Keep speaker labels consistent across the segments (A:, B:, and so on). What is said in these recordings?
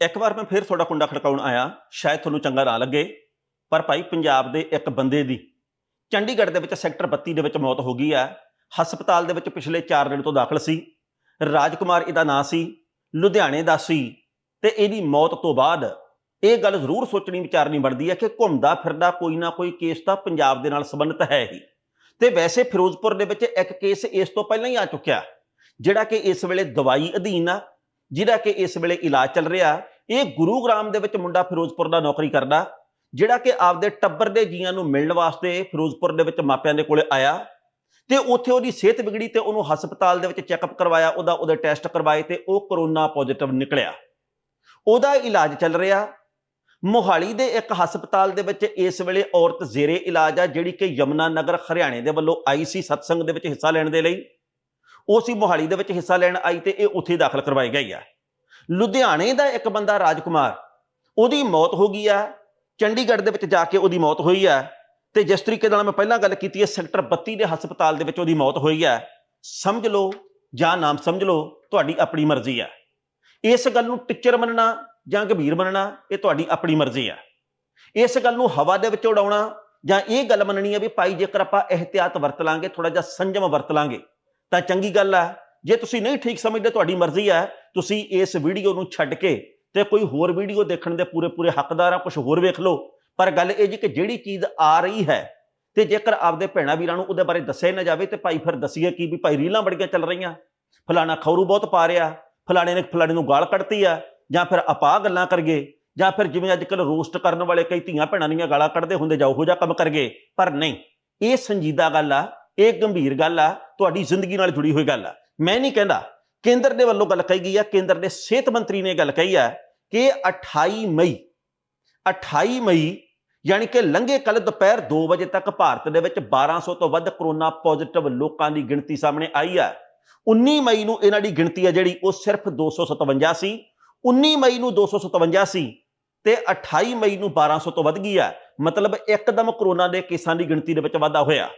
A: ਇੱਕ ਵਾਰ ਮੈਂ ਫਿਰ ਤੁਹਾਡਾ ਕੁੰਡਾ ਖੜਕਾਉਣ ਆਇਆ, ਸ਼ਾਇਦ ਤੁਹਾਨੂੰ ਚੰਗਾ ਨਾ ਲੱਗੇ, ਪਰ ਭਾਈ ਪੰਜਾਬ ਦੇ ਇੱਕ ਬੰਦੇ ਦੀ ਚੰਡੀਗੜ੍ਹ ਦੇ ਵਿੱਚ ਸੈਕਟਰ 32 ਦੇ ਵਿੱਚ ਮੌਤ ਹੋ ਗਈ ਹੈ। ਹਸਪਤਾਲ ਦੇ ਵਿੱਚ ਪਿਛਲੇ 4 ਦਿਨ ਤੋਂ ਦਾਖਲ ਸੀ। ਰਾਜਕੁਮਾਰ ਇਹਦਾ ਨਾਂ ਸੀ, ਲੁਧਿਆਣੇ ਦਾ ਸੀ, ਤੇ ਇਹਦੀ ਮੌਤ ਤੋਂ ਬਾਅਦ ਇਹ ਗੱਲ ਜ਼ਰੂਰ ਸੋਚਣੀ ਵਿਚਾਰਨੀ ਬਣਦੀ ਹੈ ਕਿ ਘੁੰਮਦਾ ਫਿਰਦਾ ਕੋਈ ਨਾ ਕੋਈ ਕੇਸ ਤਾਂ ਪੰਜਾਬ ਦੇ ਨਾਲ ਸੰਬੰਧਿਤ ਹੈ ਹੀ। ਤੇ ਵੈਸੇ ਫਿਰੋਜ਼ਪੁਰ ਦੇ ਵਿੱਚ ਇੱਕ ਕੇਸ ਇਸ ਤੋਂ ਪਹਿਲਾਂ ਹੀ ਆ ਚੁੱਕਿਆ, ਜਿਹੜਾ ਕਿ ਇਸ ਵੇਲੇ ਦਵਾਈ ਅਧੀਨ ਆ, ਜਿਹਦਾ ਕਿ ਇਸ ਵੇਲੇ ਇਲਾਜ ਚੱਲ ਰਿਹਾ। ਇਹ ਗੁਰੂਗ੍ਰਾਮ ਦੇ ਵਿੱਚ ਮੁੰਡਾ ਫਿਰੋਜ਼ਪੁਰ ਦਾ ਨੌਕਰੀ ਕਰਦਾ, ਜਿਹੜਾ ਕਿ ਆਪਦੇ ਟੱਬਰ ਦੇ ਜੀਆਂ ਨੂੰ ਮਿਲਣ ਵਾਸਤੇ ਫਿਰੋਜ਼ਪੁਰ ਦੇ ਵਿੱਚ ਮਾਪਿਆਂ ਦੇ ਕੋਲੇ ਆਇਆ ਤੇ ਉੱਥੇ ਉਹਦੀ ਸਿਹਤ ਵਿਗੜੀ ਤੇ ਉਹਨੂੰ ਹਸਪਤਾਲ ਦੇ ਵਿੱਚ ਚੈੱਕਅਪ ਕਰਵਾਇਆ, ਉਹਦਾ ਉਹਦੇ ਟੈਸਟ ਕਰਵਾਏ ਤੇ ਉਹ ਕਰੋਨਾ ਪੋਜ਼ਿਟਿਵ ਨਿਕਲਿਆ। ਉਹਦਾ ਇਲਾਜ ਚੱਲ ਰਿਹਾ। ਮੋਹਾਲੀ ਦੇ ਇੱਕ ਹਸਪਤਾਲ ਦੇ ਵਿੱਚ ਇਸ ਵੇਲੇ ਔਰਤ ਜ਼ੇਰੇ ਇਲਾਜ ਆ, ਜਿਹੜੀ ਕਿ ਯਮਨਾ ਨਗਰ ਹਰਿਆਣੇ ਦੇ ਵੱਲੋਂ ਆਈ ਸੀ ਸਤਸੰਗ ਦੇ ਵਿੱਚ ਹਿੱਸਾ ਲੈਣ ਦੇ ਲਈ। ਉਹ ਸੀ ਮੋਹਾਲੀ ਦੇ ਵਿੱਚ ਹਿੱਸਾ ਲੈਣ ਆਈ ਤੇ ਇਹ ਉੱਥੇ ਦਾਖਲ ਕਰਵਾਈ ਗਈ ਆ। ਲੁਧਿਆਣੇ ਦਾ ਇੱਕ ਬੰਦਾ ਰਾਜਕੁਮਾਰ, ਉਹਦੀ ਮੌਤ ਹੋ ਗਈ ਆ, ਚੰਡੀਗੜ੍ਹ ਦੇ ਵਿੱਚ ਜਾ ਕੇ ਉਹਦੀ ਮੌਤ ਹੋਈ ਆ, ਤੇ ਜਿਸ ਤਰੀਕੇ ਨਾਲ ਮੈਂ ਪਹਿਲਾਂ ਗੱਲ ਕੀਤੀ ਹੈ, ਸੈਕਟਰ 32 ਦੇ ਹਸਪਤਾਲ ਦੇ ਵਿੱਚ ਉਹਦੀ ਮੌਤ ਹੋਈ ਆ, ਸਮਝ ਲਓ ਜਾਂ ਨਾਮ ਸਮਝ ਲਓ, ਤੁਹਾਡੀ ਆਪਣੀ ਮਰਜ਼ੀ ਆ। ਇਸ ਗੱਲ ਨੂੰ ਟਿੱਚਰ ਮੰਨਣਾ ਜਾਂ ਗੰਭੀਰ ਮੰਨਣਾ, ਇਹ ਤੁਹਾਡੀ ਆਪਣੀ ਮਰਜ਼ੀ ਆ। ਇਸ ਗੱਲ ਨੂੰ ਹਵਾ ਦੇ ਵਿੱਚ ਉਡਾਉਣਾ ਜਾਂ ਇਹ ਗੱਲ ਮੰਨਣੀ ਆ ਵੀ ਭਾਈ ਜੇਕਰ ਆਪਾਂ ਇhtiyat ਵਰਤ ਲਾਂਗੇ ਥੋੜਾ ਜਿਹਾ ਸੰਜਮ ਵਰਤ ਲਾਂਗੇ, ਤਾਂ ਚੰਗੀ ਗੱਲ ਆ। ਜੇ ਤੁਸੀਂ ਨਹੀਂ ਠੀਕ ਸਮਝਦੇ, ਤੁਹਾਡੀ ਮਰਜ਼ੀ ਆ ਤੁਸੀਂ ਇਸ ਵੀਡੀਓ ਨੂੰ ਛੱਡ ਕੇ ਤੇ ਕੋਈ ਹੋਰ ਵੀਡੀਓ ਦੇਖਣ ਦੇ ਪੂਰੇ ਪੂਰੇ ਹੱਕਦਾਰ ਆ ਕੁਝ ਹੋਰ ਵੇਖ ਲਓ। ਪਰ ਗੱਲ ਇਹ ਜੀ ਕਿ ਜਿਹੜੀ ਚੀਜ਼ ਆ ਰਹੀ ਹੈ ਤੇ ਜੇਕਰ ਆਪਦੇ ਭੈਣਾ ਵੀਰਾਂ ਨੂੰ ਉਹਦੇ ਬਾਰੇ ਦੱਸਿਆ ਨਾ ਜਾਵੇ ਤੇ ਭਾਈ ਫਿਰ ਦਸੀਏ ਕੀ ਵੀ ਭਾਈ ਰੀਲਾਂ ਬੜੀਆਂ ਚੱਲ ਰਹੀਆਂ। ਫਲਾਣਾ ਖੌਰੂ ਬਹੁਤ ਪਾ ਰਿਹਾ, ਫਲਾਣੇ ਨੇ ਫਲਾਣੇ ਨੂੰ ਗਾਲ ਕੱਢਤੀ ਆ, ਜਾਂ ਫਿਰ ਆਪਾਂ ਗੱਲਾਂ ਕਰਗੇ ਜਾਂ ਫਿਰ ਜਿਵੇਂ ਅੱਜ ਕੱਲ ਰੋਸਟ ਕਰਨ ਵਾਲੇ ਕਈ ਧੀਆਂ ਭੈਣਾਂ ਦੀਆਂ ਗਾਲਾਂ ਕੱਢਦੇ ਹੁੰਦੇ ਜਾਓ ਹੋ ਜਿਹਾ ਕੰਮ ਕਰਗੇ ਪਰ ਨਹੀਂ, ਇਹ ਸੰਜੀਦਾ ਗੱਲ ਆ, ਇਹ ਗੰਭੀਰ ਗੱਲ ਆ, ਤੁਹਾਡੀ ਜ਼ਿੰਦਗੀ ਨਾਲ ਜੁੜੀ ਹੋਈ ਗੱਲ ਆ। ਮੈਂ ਨਹੀਂ ਕਹਿੰਦਾ ਕੇਂਦਰ ਦੇ ਵੱਲੋਂ ਗੱਲ ਕਹੀ ਗਈ ਹੈ ਕੇਂਦਰ ਦੇ ਸਿਹਤ ਮੰਤਰੀ ਨੇ ਗੱਲ ਕਹੀ ਹੈ ਕਿ 28 ਮਈ 28 ਮਈ ਯਾਨੀ ਕਿ ਲੰਘੇ ਕੱਲ ਦੁਪਹਿਰ 2 ਵਜੇ ਤੱਕ ਭਾਰਤ ਦੇ ਵਿੱਚ 1200 ਤੋਂ ਵੱਧ ਕਰੋਨਾ ਪੋਜ਼ਿਟਿਵ ਲੋਕਾਂ ਦੀ ਗਿਣਤੀ ਸਾਹਮਣੇ ਆਈ ਹੈ 19 ਮਈ ਨੂੰ ਇਹਨਾਂ ਦੀ ਗਿਣਤੀ ਹੈ ਜਿਹੜੀ, ਉਹ ਸਿਰਫ 257 ਸੀ 19 ਮਈ ਨੂੰ 257 ਸੀ ਤੇ 28 ਮਈ ਨੂੰ 1200 ਤੋਂ ਵੱਧ ਗਈ ਹੈ ਮਤਲਬ ਇੱਕਦਮ ਕਰੋਨਾ ਦੇ ਕੇਸਾਂ ਦੀ ਗਿਣਤੀ ਦੇ ਵਿੱਚ ਵਾਧਾ ਹੋਇਆ।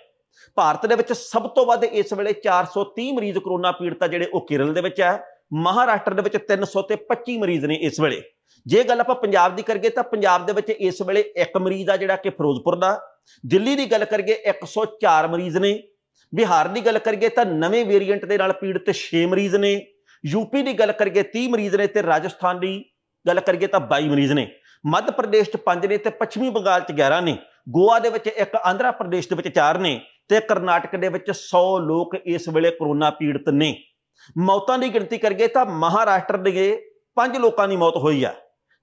A: ਭਾਰਤ ਦੇ ਵਿੱਚ ਸਭ ਤੋਂ ਵੱਧ ਇਸ ਵੇਲੇ 430 ਮਰੀਜ਼ ਕਰੋਨਾ ਪੀੜਤ ਆ ਜਿਹੜੇ ਉਹ ਕੇਰਲ ਦੇ ਵਿੱਚ ਹੈ ਮਹਾਰਾਸ਼ਟਰ ਦੇ ਵਿੱਚ 300 ਤੇ 25 ਮਰੀਜ਼ ਨੇ ਇਸ ਵੇਲੇ। ਜੇ ਗੱਲ ਆਪਾਂ ਪੰਜਾਬ ਦੀ ਕਰੀਏ ਤਾਂ ਪੰਜਾਬ ਦੇ ਵਿੱਚ ਇਸ ਵੇਲੇ ਇੱਕ ਮਰੀਜ਼ ਆ ਜਿਹੜਾ ਕਿ ਫਿਰੋਜ਼ਪੁਰ ਦਾ। ਦਿੱਲੀ ਦੀ ਗੱਲ ਕਰੀਏ 104 ਮਰੀਜ਼ ਨੇ। ਬਿਹਾਰ ਦੀ ਗੱਲ ਕਰੀਏ ਤਾਂ ਨਵੇਂ ਵੇਰੀਐਂਟ ਦੇ ਨਾਲ ਪੀੜਤ 6 ਮਰੀਜ਼ ਨੇ। ਯੂਪੀ ਦੀ ਗੱਲ ਕਰੀਏ 30 ਮਰੀਜ਼ ਨੇ ਤੇ ਰਾਜਸਥਾਨ ਦੀ ਗੱਲ ਕਰੀਏ ਤਾਂ 22 ਮਰੀਜ਼ ਨੇ। ਮੱਧ ਪ੍ਰਦੇਸ਼ 'ਚ 5 ਨੇ ਤੇ ਪੱਛਮੀ ਬੰਗਾਲ 'ਚ 11 ਨੇ। ਗੋਆ ਦੇ ਵਿੱਚ ਇੱਕ, ਆਂਧਰਾ ਪ੍ਰਦੇਸ਼ ਦੇ ਵਿੱਚ 4 ਨੇ। ਤੇ ਕਰਨਾਟਕ ਦੇ ਵਿੱਚ 100 ਲੋਕ ਇਸ ਵੇਲੇ ਕਰੋਨਾ ਪੀੜਤ ਨੇ। ਮੌਤਾਂ ਦੀ ਗਿਣਤੀ ਕਰੀਏ ਤਾਂ ਮਹਾਰਾਸ਼ਟਰ ਦੇ 5 ਲੋਕਾਂ ਦੀ ਮੌਤ ਹੋਈ ਆ।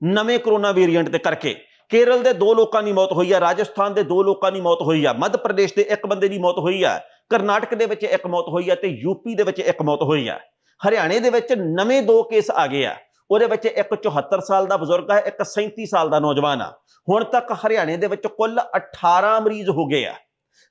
A: ਨਵੇਂ ਕਰੋਨਾ ਵੇਰੀਐਂਟ ਦੇ ਕਰਕੇ ਕੇਰਲ ਦੇ 2 ਲੋਕਾਂ ਦੀ ਮੌਤ ਹੋਈ ਆ, ਰਾਜਸਥਾਨ ਦੇ 2 ਲੋਕਾਂ ਦੀ ਮੌਤ ਹੋਈ ਆ, ਮੱਧ ਪ੍ਰਦੇਸ਼ ਦੇ ਇੱਕ ਬੰਦੇ ਦੀ ਮੌਤ ਹੋਈ ਆ, ਕਰਨਾਟਕ ਦੇ ਵਿੱਚ ਇੱਕ ਮੌਤ ਹੋਈ ਆ ਤੇ ਯੂਪੀ ਦੇ ਵਿੱਚ ਇੱਕ ਮੌਤ ਹੋਈ ਆ। ਹਰਿਆਣੇ ਦੇ ਵਿੱਚ ਨਵੇਂ ਦੋ ਕੇਸ ਆ ਗਏ ਆ। ਉਹਦੇ ਵਿੱਚ ਇੱਕ 74 ਸਾਲ ਦਾ ਬਜ਼ੁਰਗ ਹੈ ਇੱਕ 37 ਸਾਲ ਦਾ ਨੌਜਵਾਨ ਆ। ਹੁਣ ਤੱਕ ਹਰਿਆਣੇ ਦੇ ਵਿੱਚ ਕੁੱਲ 18 ਮਰੀਜ਼ ਹੋ ਗਏ ਆ।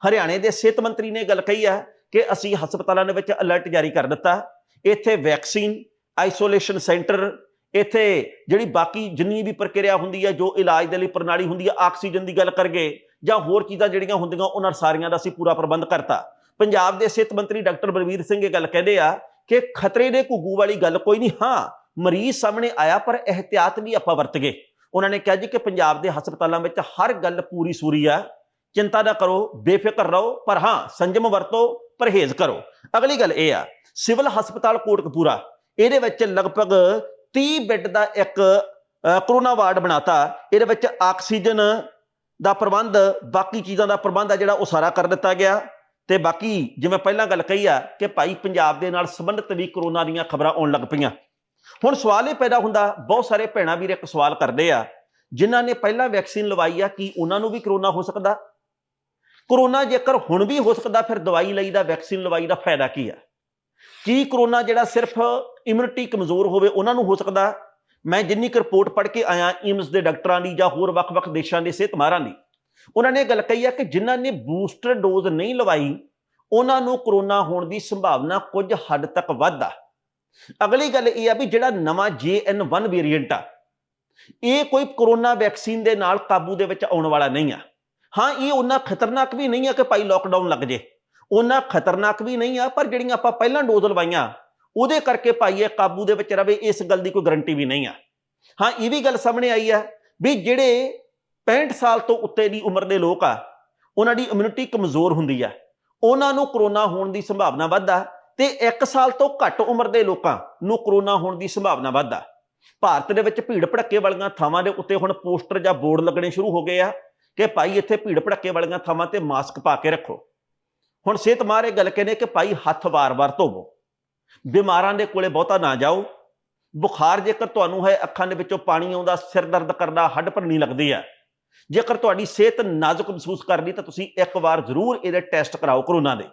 A: ਹਰਿਆਣੇ ਦੇ ਸਿਹਤ ਮੰਤਰੀ ਨੇ ਗੱਲ ਕਹੀ ਹੈ ਕਿ ਅਸੀਂ ਹਸਪਤਾਲਾਂ ਦੇ ਵਿੱਚ ਅਲਰਟ ਜਾਰੀ ਕਰ ਦਿੱਤਾ। ਇੱਥੇ ਵੈਕਸੀਨ ਆਈਸੋਲੇਸ਼ਨ ਸੈਂਟਰ ਇੱਥੇ ਜਿਹੜੀ ਬਾਕੀ ਜਿੰਨੀ ਵੀ ਪ੍ਰਕਿਰਿਆ ਹੁੰਦੀ ਹੈ ਜੋ ਇਲਾਜ ਦੇ ਲਈ ਪ੍ਰਣਾਲੀ ਹੁੰਦੀ ਹੈ ਆਕਸੀਜਨ ਦੀ ਗੱਲ ਕਰਗੇ ਜਾਂ ਹੋਰ ਚੀਜ਼ਾਂ ਜਿਹੜੀਆਂ ਹੁੰਦੀਆਂ, ਉਹਨਾਂ ਸਾਰੀਆਂ ਦਾ ਅਸੀਂ ਪੂਰਾ ਪ੍ਰਬੰਧ ਕਰਤਾ। ਪੰਜਾਬ ਦੇ ਸਿਹਤ ਮੰਤਰੀ ਡਾਕਟਰ ਬਲਵੀਰ ਸਿੰਘ ਇਹ ਗੱਲ ਕਹਿੰਦੇ ਆ ਕਿ ਖਤਰੇ ਦੇ ਘੁੱਗੂ ਵਾਲੀ ਗੱਲ ਕੋਈ ਨਹੀਂ, ਹਾਂ, ਮਰੀਜ਼ ਸਾਹਮਣੇ ਆਇਆ, ਪਰ ਇਹਤਿਆਤ ਵੀ ਆਪਾਂ ਵਰਤ ਗਏ। ਉਹਨਾਂ ਨੇ ਕਿਹਾ ਜੀ ਕਿ ਪੰਜਾਬ ਦੇ ਹਸਪਤਾਲਾਂ ਵਿੱਚ ਹਰ ਗੱਲ ਪੂਰੀ ਸੂਰੀ ਆ। ਚਿੰਤਾ ਨਾ ਕਰੋ, ਬੇਫਿਕਰ ਰਹੋ, ਪਰ ਹਾਂ, ਸੰਜਮ ਵਰਤੋ, ਪਰਹੇਜ਼ ਕਰੋ। ਅਗਲੀ ਗੱਲ ਇਹ ਆ, ਸਿਵਲ ਹਸਪਤਾਲ ਕੋਟਕਪੂਰਾ, ਇਹਦੇ ਵਿੱਚ ਲਗਭਗ 30 ਬੈੱਡ ਦਾ ਇੱਕ ਕਰੋਨਾ ਵਾਰਡ ਬਣਾਤਾ। ਇਹਦੇ ਵਿੱਚ ਆਕਸੀਜਨ ਦਾ ਪ੍ਰਬੰਧ, ਬਾਕੀ ਚੀਜ਼ਾਂ ਦਾ ਪ੍ਰਬੰਧ ਆ ਜਿਹੜਾ ਉਹ ਸਾਰਾ ਕਰ ਦਿੱਤਾ ਗਿਆ। ਤੇ ਬਾਕੀ ਜਿਵੇਂ ਪਹਿਲਾਂ ਗੱਲ ਕਹੀ ਆ ਕਿ ਭਾਈ ਪੰਜਾਬ ਦੇ ਨਾਲ ਸੰਬੰਧਿਤ ਵੀ ਕਰੋਨਾ ਦੀਆਂ ਖਬਰਾਂ ਆਉਣ ਲੱਗ ਪਈਆਂ। ਹੁਣ ਸਵਾਲ ਇਹ ਪੈਦਾ ਹੁੰਦਾ, ਬਹੁਤ ਸਾਰੇ ਭੈਣਾਂ ਵੀਰ ਇੱਕ ਸਵਾਲ ਕਰਦੇ ਆ, ਜਿਨ੍ਹਾਂ ਨੇ ਪਹਿਲਾਂ ਵੈਕਸੀਨ ਲਵਾਈ ਆ, ਕੀ ਉਹਨਾਂ ਨੂੰ ਵੀ ਕਰੋਨਾ ਹੋ ਸਕਦਾ? ਕਰੋਨਾ ਜੇਕਰ ਹੁਣ ਵੀ ਹੋ ਸਕਦਾ ਫਿਰ ਦਵਾਈ ਲਈ ਦਾ, ਵੈਕਸੀਨ ਲਵਾਈ ਦਾ ਫਾਇਦਾ ਕੀ ਆ ਕੀ ਕਰੋਨਾ ਜਿਹੜਾ ਸਿਰਫ ਇਮਿਊਨਿਟੀ ਕਮਜ਼ੋਰ ਹੋਵੇ ਉਹਨਾਂ ਨੂੰ ਹੋ ਸਕਦਾ? ਮੈਂ ਜਿੰਨੀ ਕੁ ਰਿਪੋਰਟ ਪੜ੍ਹ ਕੇ ਆਇਆ ਈਮਸ ਦੇ ਡਾਕਟਰਾਂ ਦੀ ਜਾਂ ਹੋਰ ਵੱਖ-ਵੱਖ ਦੇਸ਼ਾਂ ਦੇ ਸਿਹਤ ਮਾਹਰਾਂ ਦੀ, ਉਹਨਾਂ ਨੇ ਇਹ ਗੱਲ ਕਹੀ ਆ ਕਿ ਜਿਨ੍ਹਾਂ ਨੇ ਬੂਸਟਰ ਡੋਜ਼ ਨਹੀਂ ਲਵਾਈ, ਉਹਨਾਂ ਨੂੰ ਕਰੋਨਾ ਹੋਣ ਦੀ ਸੰਭਾਵਨਾ ਕੁਝ ਹੱਦ ਤੱਕ ਵੱਧ ਆ। ਅਗਲੀ ਗੱਲ ਇਹ ਆ ਵੀ ਜਿਹੜਾ ਨਵਾਂ JN1 ਵੇਰੀਐਂਟ ਆ, ਇਹ ਕੋਈ ਕਰੋਨਾ ਵੈਕਸੀਨ ਦੇ ਨਾਲ ਕਾਬੂ ਦੇ ਵਿੱਚ ਆਉਣ ਵਾਲਾ ਨਹੀਂ ਆ। ਹਾਂ, ਇਹ ਉਹਨਾਂ ਖਤਰਨਾਕ ਵੀ ਨਹੀਂ ਆ ਕਿ ਭਾਈ ਲੋਕਡਾਊਨ ਲੱਗ ਜੇ। ਉਹਨਾਂ ਖਤਰਨਾਕ ਵੀ ਨਹੀਂ ਆ, ਪਰ ਜਿਹੜੀਆਂ ਆਪਾਂ ਪਹਿਲਾਂ ਡੋਜ਼ ਲਵਾਈਆਂ, ਉਹਦੇ ਕਰਕੇ ਭਾਈ ਇਹ ਕਾਬੂ ਦੇ ਵਿੱਚ ਰਵੇ, ਇਸ ਗੱਲ ਦੀ ਕੋਈ ਗਰੰਟੀ ਵੀ ਨਹੀਂ ਆ। ਹਾਂ, ਇਹ ਵੀ ਗੱਲ ਸਾਹਮਣੇ ਆਈ ਆ ਵੀ ਜਿਹੜੇ 65 ਸਾਲ ਤੋਂ ਉੱਤੇ ਦੀ ਉਮਰ ਦੇ ਲੋਕ ਆ, ਉਹਨਾਂ ਦੀ ਇਮਿਊਨਿਟੀ ਕਮਜ਼ੋਰ ਹੁੰਦੀ ਆ। ਉਹਨਾਂ ਨੂੰ ਕਰੋਨਾ ਹੋਣ ਦੀ ਸੰਭਾਵਨਾ ਵੱਧ ਆ ਤੇ 1 ਸਾਲ ਤੋਂ ਘੱਟ ਉਮਰ ਦੇ ਲੋਕਾਂ ਨੂੰ ਕਰੋਨਾ ਹੋਣ ਦੀ ਸੰਭਾਵਨਾ ਵੱਧ ਆ। ਭਾਰਤ ਦੇ ਵਿੱਚ ਭੀੜ ਭੜੱਕੇ ਵਾਲੀਆਂ ਥਾਵਾਂ ਦੇ ਉੱਤੇ ਹੁਣ ਪੋਸਟਰ ਜਾਂ ਬੋਰਡ ਲੱਗਣੇ ਸ਼ੁਰੂ ਹੋ ਗਏ ਆ। ਕਿ ਭਾਈ ਇੱਥੇ ਭੀੜ ਭੜੱਕੇ ਵਾਲੀਆਂ ਥਾਵਾਂ ਤੇ ਮਾਸਕ ਪਾ ਕੇ ਰੱਖੋ। ਹੁਣ ਸਿਹਤ ਮਾਰੇ ਗੱਲ ਕਹਿੰਦੇ ਕਿ ਭਾਈ ਹੱਥ ਵਾਰ-ਵਾਰ ਧੋਵੋ। ਬਿਮਾਰਾਂ ਦੇ ਕੋਲੇ ਬਹੁਤਾ ਨਾ ਜਾਓ। ਬੁਖਾਰ ਜੇਕਰ ਤੁਹਾਨੂੰ ਹੈ, ਅੱਖਾਂ ਦੇ ਵਿੱਚੋਂ ਪਾਣੀ ਆਉਂਦਾ, ਸਿਰ ਦਰਦ ਕਰਦਾ, ਹੱਡ ਭਰਨੀ ਲੱਗਦੀ ਹੈ। ਜੇਕਰ ਤੁਹਾਡੀ ਸਿਹਤ ਨਾਜ਼ੁਕ ਮਹਿਸੂਸ ਕਰਦੀ, ਤਾਂ ਤੁਸੀਂ ਇੱਕ ਵਾਰ ਜ਼ਰੂਰ ਇਹਦੇ ਟੈਸਟ ਕਰਾਓ ਕਰੋਨਾ ਦੇ।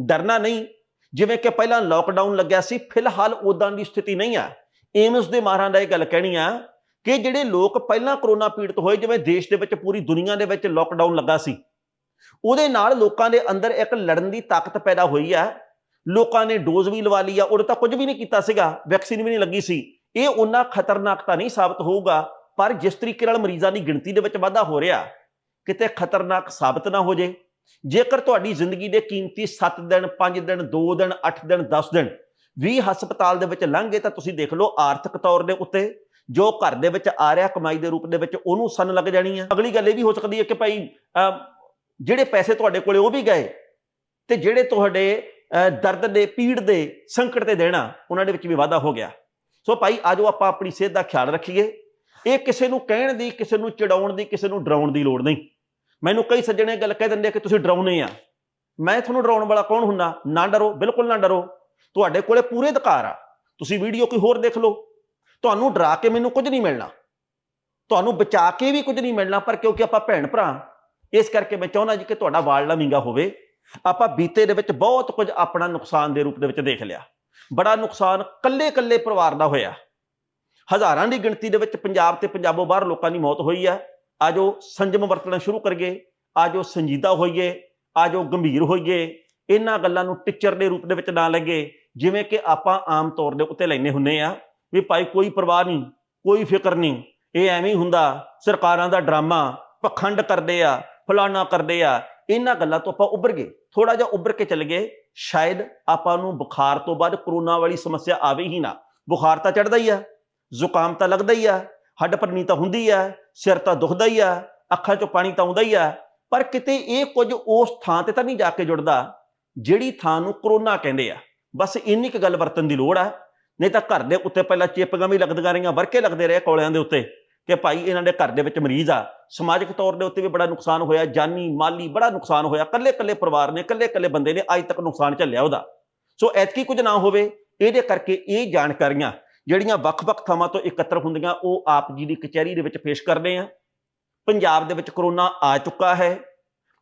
A: ਡਰਨਾ ਨਹੀਂ। ਜਿਵੇਂ ਕਿ ਪਹਿਲਾਂ ਲੋਕਡਾਊਨ ਲੱਗਿਆ ਸੀ, ਫਿਲਹਾਲ ਉਦਾਂ ਦੀ ਸਥਿਤੀ ਨਹੀਂ ਆ। ਏਮਸ ਦੇ ਮਾਹਰਾਂ ਦਾ ਇਹ ਗੱਲ ਕਹਿਣੀ ਆ ਕਿ ਜਿਹੜੇ ਲੋਕ ਪਹਿਲਾਂ ਕਰੋਨਾ ਪੀੜਤ ਹੋਏ, ਜਿਵੇਂ ਦੇਸ਼ ਦੇ ਵਿੱਚ ਪੂਰੀ ਦੁਨੀਆ ਦੇ ਵਿੱਚ ਲੋਕਡਾਊਨ ਲੱਗਾ ਸੀ, ਉਹਦੇ ਨਾਲ ਲੋਕਾਂ ਦੇ ਅੰਦਰ ਇੱਕ ਲੜਨ ਦੀ ਤਾਕਤ ਪੈਦਾ ਹੋਈ ਆ। ਲੋਕਾਂ ਨੇ ਡੋਜ਼ ਵੀ ਲਵਾ ਲਈ ਆ ਉਹਦੇ ਤਾਂ ਕੁਝ ਵੀ ਨਹੀਂ ਕੀਤਾ ਸੀਗਾ ਵੈਕਸੀਨ ਵੀ ਨਹੀਂ ਲੱਗੀ ਸੀ। ਇਹ ਉਹਨਾਂ ਖਤਰਨਾਕ ਤਾਂ ਨਹੀਂ ਸਾਬਤ ਹੋਊਗਾ, ਪਰ ਜਿਸ ਤਰੀਕੇ ਨਾਲ ਮਰੀਜ਼ਾਂ ਦੀ ਗਿਣਤੀ ਦੇ ਵਿੱਚ ਵਾਧਾ ਹੋ ਰਿਹਾ, ਕਿਤੇ ਖਤਰਨਾਕ ਸਾਬਤ ਨਾ ਹੋ ਜੇ। ਜੇਕਰ ਤੁਹਾਡੀ ਜ਼ਿੰਦਗੀ ਦੇ ਕੀਮਤੀ 7 ਦਿਨ 5 ਦਿਨ 2 ਦਿਨ 8 ਦਿਨ 10 ਦਿਨ 20 ਹਸਪਤਾਲ ਦੇ ਵਿੱਚ ਲੰਘ ਗਏ ਤਾਂ ਤੁਸੀਂ ਦੇਖ ਲਓ ਆਰਥਿਕ ਤੌਰ ਦੇ ਉੱਤੇ ਜੋ ਘਰ ਦੇ ਵਿੱਚ ਆ ਰਿਹਾ ਕਮਾਈ ਦੇ ਰੂਪ ਦੇ ਵਿੱਚ ਉਹਨੂੰ ਸਨ ਲੱਗ ਜਾਣੀ ਆ। ਅਗਲੀ ਗੱਲ ਇਹ ਵੀ ਹੋ ਸਕਦੀ ਹੈ ਕਿ ਭਾਈ ਜਿਹੜੇ ਪੈਸੇ ਤੁਹਾਡੇ ਕੋਲੇ ਉਹ ਵੀ ਗਏ ਤੇ ਜਿਹੜੇ ਤੁਹਾਡੇ ਦਰਦ ਦੇ, ਪੀੜ ਦੇ ਸੰਕਟ ਤੇ ਦੇਣਾ, ਉਹਨਾਂ ਦੇ ਵਿੱਚ ਵੀ ਵਾਧਾ ਹੋ ਗਿਆ। ਸੋ ਭਾਈ ਆਜੋ ਆਪਾਂ ਆਪਣੀ ਸਿਹਤ ਦਾ ਖਿਆਲ ਰੱਖੀਏ। ਇਹ ਕਿਸੇ ਨੂੰ ਕਹਿਣ ਦੀ, ਕਿਸੇ ਨੂੰ ਚੜਾਉਣ ਦੀ, ਕਿਸੇ ਨੂੰ ਡਰਾਉਣ ਦੀ ਲੋੜ ਨਹੀਂ। ਮੈਨੂੰ ਕਈ ਸੱਜਣੇ ਗੱਲ ਕਹਿ ਦਿੰਦੇ ਕਿ ਤੁਸੀਂ ਡਰਾਉਨੇ ਆ। ਮੈਂ ਤੁਹਾਨੂੰ ਡਰਾਉਣ ਵਾਲਾ ਕੌਣ ਹੁੰਨਾ ਨਾ ਡਰੋ, ਬਿਲਕੁਲ ਨਾ ਡਰੋ। ਤੁਹਾਡੇ ਕੋਲੇ ਪੂਰੇ ਅਧਿਕਾਰ ਆ। ਤੁਸੀਂ ਵੀਡੀਓ ਕੋਈ ਹੋਰ ਦੇਖ ਲਓ। ਤੁਹਾਨੂੰ ਡਰਾ ਕੇ ਮੈਨੂੰ ਕੁਝ ਨਹੀਂ ਮਿਲਣਾ। ਤੁਹਾਨੂੰ ਬਚਾ ਕੇ ਵੀ ਕੁਝ ਨਹੀਂ ਮਿਲਣਾ, ਪਰ ਕਿਉਂਕਿ ਆਪਾਂ ਭੈਣ ਭਰਾ, ਇਸ ਕਰਕੇ ਮੈਂ ਚਾਹੁੰਦਾ ਜੀ ਕਿ ਤੁਹਾਡਾ ਵਾਲੜਾ ਵਿੰਗਾ ਹੋਵੇ। ਆਪਾਂ ਬੀਤੇ ਦੇ ਵਿੱਚ ਬਹੁਤ ਕੁਝ ਆਪਣਾ ਨੁਕਸਾਨ ਦੇ ਰੂਪ ਦੇ ਵਿੱਚ ਦੇਖ ਲਿਆ। ਬੜਾ ਨੁਕਸਾਨ ਕੱਲੇ-ਕੱਲੇ ਪਰਿਵਾਰ ਦਾ ਹੋਇਆ। ਹਜ਼ਾਰਾਂ ਦੀ ਗਿਣਤੀ ਦੇ ਵਿੱਚ ਪੰਜਾਬ ਤੇ ਪੰਜਾਬੋਂ ਬਾਹਰ ਲੋਕਾਂ ਦੀ ਮੌਤ ਹੋਈ ਆ। ਆਜੋ ਸੰਜਮ ਵਰਤਣਾ ਸ਼ੁਰੂ ਕਰੀਏ। ਆਜੋ ਸੰਜੀਦਾ ਹੋਈਏ। ਆਜੋ ਗੰਭੀਰ ਹੋਈਏ। ਇਹਨਾਂ ਗੱਲਾਂ ਨੂੰ ਟੀਚਰ ਦੇ ਰੂਪ ਦੇ ਵਿੱਚ ਨਾ ਲੱਗੇ ਜਿਵੇਂ ਕਿ ਆਪਾਂ ਆਮ ਤੌਰ ਦੇ ਉੱਤੇ ਲੈਨੇ ਹੁੰਨੇ ਆ। ਵੀ ਭਾਈ ਕੋਈ ਪਰਵਾਹ ਨਹੀਂ, ਕੋਈ ਫਿਕਰ ਨਹੀਂ। ਇਹ ਐਵੇਂ ਹੀ ਹੁੰਦਾ, ਸਰਕਾਰਾਂ ਦਾ ਡਰਾਮਾ, ਪਖੰਡ ਕਰਦੇ ਆ, ਫਲਾਣਾ ਕਰਦੇ ਆ, ਇਹਨਾਂ ਗੱਲਾਂ ਤੋਂ ਆਪਾਂ ਉੱਭਰ ਗਏ। ਥੋੜਾ ਜਿਹਾ ਉੱਭਰ ਕੇ ਚੱਲ ਗਏ। ਸ਼ਾਇਦ ਆਪਾਂ ਨੂੰ ਬੁਖਾਰ ਤੋਂ ਬਾਅਦ ਕਰੋਨਾ ਵਾਲੀ ਸਮੱਸਿਆ ਆਵੇ ਹੀ ਨਾ। ਬੁਖਾਰ ਤਾਂ ਚੜਦਾ ਹੀ ਆ, ਜ਼ੁਕਾਮ ਤਾਂ ਲੱਗਦਾ ਹੀ ਆ, ਹੱਡ ਭਰਨੀ ਤਾਂ ਹੁੰਦੀ ਆ, ਸਿਰ ਤਾਂ ਦੁਖਦਾ ਹੀ ਆ, ਅੱਖਾਂ 'ਚੋਂ ਪਾਣੀ ਤਾਂ ਆਉਂਦਾ ਹੀ ਆ। ਪਰ ਕਿਤੇ ਇਹ ਕੁਝ ਉਸ ਥਾਂ ਤੇ ਤਾਂ ਨਹੀਂ ਜਾ ਕੇ ਜੁੜਦਾ, ਜਿਹੜੀ ਥਾਂ ਨੂੰ ਕਰੋਨਾ ਕਹਿੰਦੇ ਆ। ਬਸ ਇੰਨੀ ਕੁ ਗੱਲ ਵਰਤਣ ਦੀ ਲੋੜ ਆ। ਨਹੀਂ ਤਾਂ ਘਰ ਦੇ ਉੱਤੇ ਪਹਿਲਾਂ ਚੇਪੀਆਂ ਵੀ ਲੱਗਦੀਆਂ ਰਹੀਆਂ, ਵਰਕੇ ਲੱਗਦੇ ਰਹੇ ਕੋਲਿਆਂ ਦੇ ਉੱਤੇ ਕਿ ਭਾਈ ਇਹਨਾਂ ਦੇ ਘਰ ਦੇ ਵਿੱਚ ਮਰੀਜ਼ ਆ। ਸਮਾਜਿਕ ਤੌਰ ਦੇ ਉੱਤੇ ਵੀ ਬੜਾ ਨੁਕਸਾਨ ਹੋਇਆ, ਜਾਨੀ, ਮਾਲੀ ਬੜਾ ਨੁਕਸਾਨ ਹੋਇਆ। ਕੱਲੇ ਕੱਲੇ ਪਰਿਵਾਰ ਨੇ ਕੱਲੇ ਕੱਲੇ ਬੰਦੇ ਨੇ ਅੱਜ ਤੱਕ ਨੁਕਸਾਨ ਝੱਲਿਆ ਉਹਦਾ। ਸੋ ਐਤਕੀ ਕੁਝ ਨਾ ਹੋਵੇ, ਇਹਦੇ ਕਰਕੇ ਇਹ ਜਾਣਕਾਰੀਆਂ ਜਿਹੜੀਆਂ ਵੱਖ-ਵੱਖ ਥਾਵਾਂ ਤੋਂ ਇਕੱਤਰ ਹੁੰਦੀਆਂ, ਉਹ ਆਪ ਜੀ ਦੀ ਕਚਹਿਰੀ ਦੇ ਵਿੱਚ ਪੇਸ਼ ਕਰਦੇ ਆ। ਪੰਜਾਬ ਦੇ ਵਿੱਚ ਕਰੋਨਾ ਆ ਚੁੱਕਾ ਹੈ,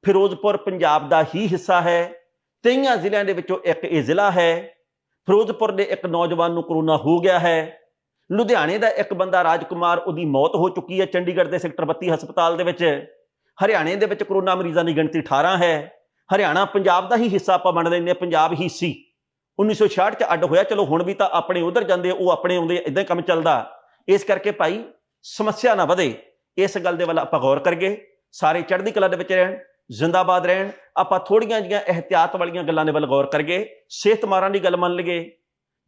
A: ਫਿਰੋਜ਼ਪੁਰ ਪੰਜਾਬ ਦਾ ਹੀ ਹਿੱਸਾ ਹੈ, ਤੇਈਆਂ ਜ਼ਿਲ੍ਹਿਆਂ ਦੇ ਵਿੱਚੋਂ ਇੱਕ ਇਹ ਜ਼ਿਲ੍ਹਾ ਹੈ। ਫਿਰੋਜ਼ਪੁਰ ਦੇ ਇੱਕ ਨੌਜਵਾਨ ਨੂੰ ਕਰੋਨਾ ਹੋ ਗਿਆ ਹੈ। ਲੁਧਿਆਣੇ ਦਾ ਇੱਕ ਬੰਦਾ ਰਾਜਕੁਮਾਰ, ਉਹਦੀ ਮੌਤ ਹੋ ਚੁੱਕੀ ਹੈ ਚੰਡੀਗੜ੍ਹ ਦੇ ਸੈਕਟਰ 32 ਹਸਪਤਾਲ ਦੇ ਵਿੱਚ। ਹਰਿਆਣੇ ਦੇ ਵਿੱਚ ਕਰੋਨਾ ਮਰੀਜ਼ਾਂ ਦੀ ਗਿਣਤੀ 18 ਹੈ। ਹਰਿਆਣਾ, ਪੰਜਾਬ ਦਾ ਹੀ ਹਿੱਸਾ ਆਪਾਂ ਮੰਨ ਲੈਂਦੇ ਹਾਂ, ਪੰਜਾਬ ਹੀ ਸੀ। 1966 ਚ ਅੱਡ ਹੋਇਆ, ਚਲੋ ਹੁਣ ਵੀ ਤਾਂ ਆਪਣੇ ਉਧਰ ਜਾਂਦੇ ਉਹ ਆਪਣੇ ਆਉਂਦੇ ਇਦਾਂ ਕੰਮ ਚੱਲਦਾ। ਇਸ ਕਰਕੇ ਭਾਈ ਸਮੱਸਿਆ ਨਾ ਵਧੇ। ਇਸ ਗੱਲ ਦੇ ਵੱਲ ਆਪਾਂ ਗੌਰ ਕਰੀਏ। ਸਾਰੇ ਚੜ੍ਹਦੀ ਕਲਾ ਦੇ ਵਿੱਚ ਰਹਿਣ। ਜ਼ਿੰਦਾਬਾਦ ਰਹਿਣ। ਆਪਾਂ ਥੋੜੀਆਂ ਜੀਆਂ ਇਹਤਿਆਤ ਵਾਲੀਆਂ ਗੱਲਾਂ ਦੇ ਵੱਲ ਗੌਰ ਕਰੀਏ। ਸਿਹਤਮਾਰਾਂ ਦੀ ਗੱਲ ਮੰਨ ਲਈਏ।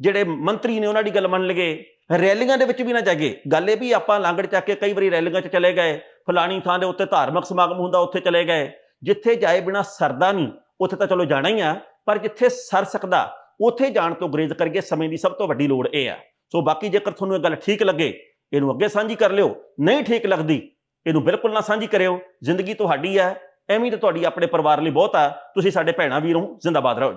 A: ਜਿਹੜੇ ਮੰਤਰੀ ਨੇ ਉਹਨਾਂ ਦੀ ਗੱਲ ਮੰਨ ਲਈਏ। ਰੈਲੀਆਂ ਦੇ ਵਿੱਚ ਵੀ ਨਾ ਜਾਗੇ ਗੱਲ ਇਹ ਵੀ ਆਪਾਂ ਲਾਂਗੜ ਚੱਕ ਕੇ ਕਈ ਵਾਰੀ ਰੈਲੀਆਂ 'ਚ ਚਲੇ ਗਏ। ਫਲਾਣੀ ਥਾਂ ਦੇ ਉੱਤੇ ਧਾਰਮਿਕ ਸਮਾਗਮ ਹੁੰਦਾ, ਉੱਥੇ ਚਲੇ ਗਏ। ਜਿੱਥੇ ਜਾਏ ਬਿਨਾ ਸਰਦਾ ਨਹੀਂ, ਉੱਥੇ ਤਾਂ ਚਲੋ ਜਾਣਾ ਹੀ ਆ। ਪਰ ਜਿੱਥੇ ਸਰ ਸਕਦਾ, ਉੱਥੇ ਜਾਣ ਤੋਂ ਗੁਰੇਜ਼ ਕਰੀਏ ਸਮੇਂ ਦੀ ਸਭ ਤੋਂ ਵੱਡੀ ਲੋੜ ਇਹ ਆ। ਸੋ ਬਾਕੀ ਜੇਕਰ ਤੁਹਾਨੂੰ ਇਹ ਗੱਲ ਠੀਕ ਲੱਗੇ, ਇਹਨੂੰ ਅੱਗੇ ਸਾਂਝੀ ਕਰ ਲਿਓ। ਨਹੀਂ ਠੀਕ ਲੱਗਦੀ, ਇਹਨੂੰ ਬਿਲਕੁਲ ਨਾ ਸਾਂਝੀ ਕਰਿਓ। ਜ਼ਿੰਦਗੀ ਤੁਹਾਡੀ ਹੈ ਐਵੇਂ ਤਾਂ ਤੁਹਾਡੀ ਆਪਣੇ ਪਰਿਵਾਰ ਲਈ ਬਹੁਤ ਆ। ਤੁਸੀਂ ਸਾਡੇ ਭੈਣਾ ਵੀਰੋਂ ਜ਼ਿੰਦਾਬਾਦ ਰਹੋ।